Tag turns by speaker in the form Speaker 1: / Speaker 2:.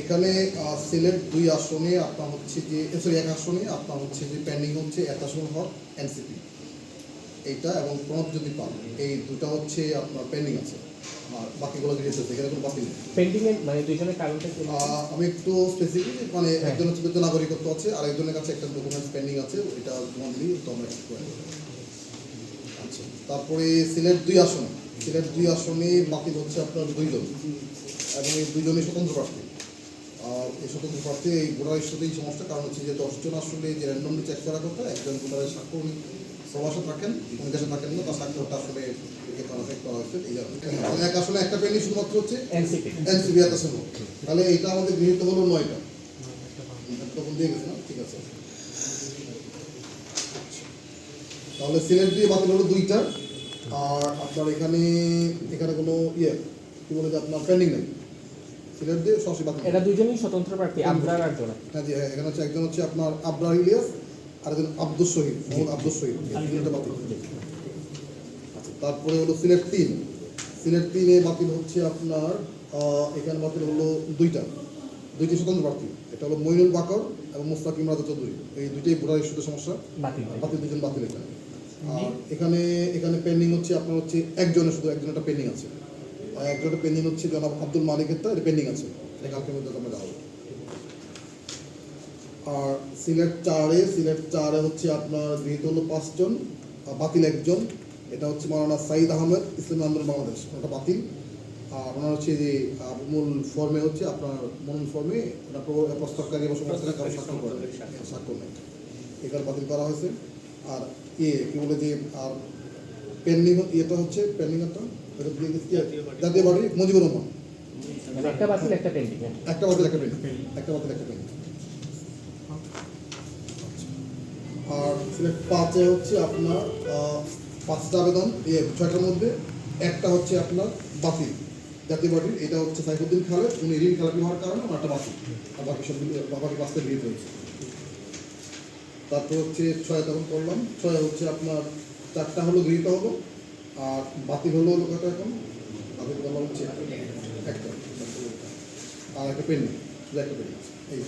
Speaker 1: এখানে সিলেট দুই আসনে আপনার হচ্ছে যে সরি এক আসনে আপনার হচ্ছে যে পেন্ডিং হচ্ছে এতাসন হক এনসিপি এইটা এবং প্রণবজ্যোতি পাল এই দুটো হচ্ছে আপনার পেন্ডিং আছে। আর বাকিগুলো রিলিজ হচ্ছে এখানে কোনো বাকি নেই।
Speaker 2: পেন্ডিং মানে দুইজনের কারণটা
Speaker 1: আমি একটু স্পেসিফিক মানে
Speaker 2: হ্যাঁ।
Speaker 1: একজন হচ্ছে তো নাগরিকত্ব আছে আর একজনের কাছে একটা ডকুমেন্টস পেন্ডিং আছে এটা মনলি তো আমরা আচ্ছা তারপরে সিলেট দুই আসনে। সিলেট দুই আসনে বাকি হচ্ছে আপনার দুইজন। এবং এই দুইজনই স্বতন্ত্র প্রার্থী। আর এই স্বতন্ত্র প্রার্থী এই ভোটার ইস্যুতে এই সমস্যা কারণ হচ্ছে যে দশজন আসলে যে র্যান্ডমলি চেক করা কথা একজন ভোটারের স্বাক্ষর উনি প্রবাসে থাকেন উনি দেশে থাকেন না তার স্বাক্ষরটা আসলে চেক করা হয়েছে এই জন্য মানে এক আসলে একটা পেন্ডিং শুধুমাত্র হচ্ছে
Speaker 2: এনসিপি।
Speaker 1: এত তাহলে এটা আমাদের গৃহীত হলো নয়টা। তখন দিয়ে গেছে না? ঠিক আছে। তাহলে সিলেট দিয়ে বাতিল হলো দুইটা। আর আপনার এখানে এখানে কোনো ইয়ে কি বলে যে আপনার পেন্ডিং নেই? সিলেট দিয়ে সরাসরি বাতিল
Speaker 2: দুইজনই স্বতন্ত্র প্রার্থী আবরার আর জোনাক।
Speaker 1: হ্যাঁ জি হ্যাঁ এখানে হচ্ছে একজন হচ্ছে আপনার আবরার ইলিয়াস আর একজন আব্দুল শহীদ মোহাম্মদ আব্দুল শহীদ তিনটা বাতিল। আচ্ছা তারপরে হলো সিলেট তিন। সিলেট তিনে বাতিল হচ্ছে আপনার এখানে বাতিল হলো দুইটা। দুইটি স্বতন্ত্র প্রার্থী। এটা হলো মইনুল বাকর এবং মুস্তাকিম রাজা চৌধুরী। এই দুইটাই ভোটার ইস্যুতে সমস্যা।
Speaker 2: বাতিল
Speaker 1: দুজন বাতিল এখানে আর এখানে এখানে পেন্ডিং হচ্ছে আপনার হচ্ছে একজনের শুধু একজনের একটা পেন্ডিং আছে। একজনের পেন্ডিং হচ্ছে জনাব আব্দুল মালিকেরটা এটা পেন্ডিং আছে। এটা কালকের মধ্যে আমরা যাব আর সিলেট চারে সিলেট চারে হচ্ছে আপনার গৃহীত হলো পাঁচজন বাতিল একজন। এটা হচ্ছে মাওলানা সাইদ আহমেদ, ইসলামী আন্দোলন বাংলাদেশ ওটা বাতিল। আর ওনার হচ্ছে যে মূল ফর্মে হচ্ছে আপনার মূল ফর্মে প্র- প্রস্তাবকারী এবং সমস্ত কারও স্বাক্ষর করে স্বাক্ষর নেই। এখানে বাতিল করা হয়েছে। আর ইয়ে কি বলে যে, আর পেন্ডিং ইয়েটা হচ্ছে গেছে কি? জাতীয় পার্টি মুজিবুর রহমান।
Speaker 2: মানে একটা বাতিল একটা পেন্ডিং
Speaker 1: একটা বাতিল একটা পেন্ডিং একটা বাতিল একটা পেন্ডিং আর সিলেক্ট পাঁচে হচ্ছে আপনার পাঁচটা আবেদন ইয়ে ছয়টার মধ্যে একটা হচ্ছে আপনার বাতিল জাতীয় পার্টির এটা হচ্ছে সাইফুদ্দিন খালেদ উনি ঋণ খেলাপি হওয়ার কারণে ওনারটা বাতিল। আর বাকি সবগুলো বাকি পাঁচটা গৃহীত হয়েছে। তারপর হচ্ছে ছয় তখন করলাম ছয় হচ্ছে আপনার চারটা হলো গৃহীত হলো। আর বাতিল হলো কত এখন? বাতিল করলাম হচ্ছে একটা আর একটা পেন একটা পেন এই।